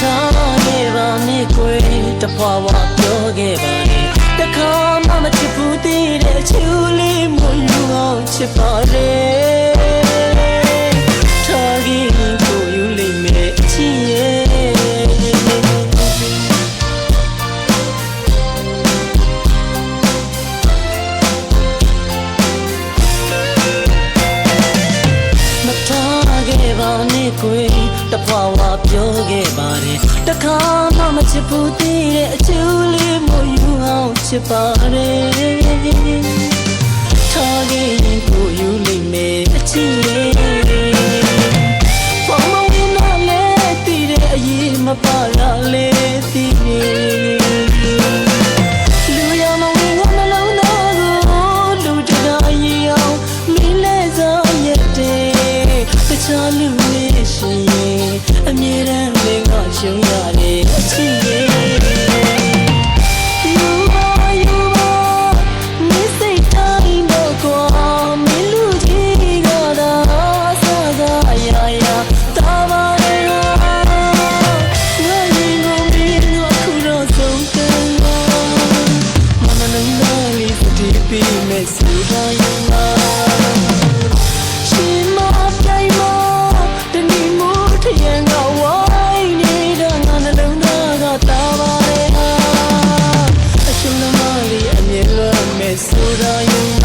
ထားခဲ့ပါနဲ့ကိုယ်တဖွာဝပြောခဲ့ပါနဲ့တခါမှမချစ်ဘူးတည်တဲ့ချူလေးမယူအောင်ချစ်ပါတယ်ထားခဲ့ကိုယူလိမ့်မယ်အချစ်ရဲ့မထားခဲ့ပါနဲ့ကိုယ်တဖွာဝပြောခဲ့ပါတယ်တခါမှမ ချစ်ဘူးတည်တဲ့အချူလေးမယူအောင်ချစ်ပါတယ်ထားခဲ့ရင်ကိုယူလိမ့်မယ်အချစ်ရဲ့ဖောင်မဝင်လာလေတည်တဲ့အရေးမပါရလေတည်နေလူရမဝင်ကနှလုံးသားကိုလူတကာအရင်အောင်မင်းလဲစောရက်တဲ့တခြားလူတွေရှင်ရင်အမြဲတမ်းမင်းကရှုံးရတယ် မဲ့စူပါလာရှင်မတိုင်မတနည်းမို့ထရန်ကဝိုင်းနေတာငါနှလုံးသားကတာပါရဲ့အရှင်မလေးအမြဲလွတ်မဲ့စူပါ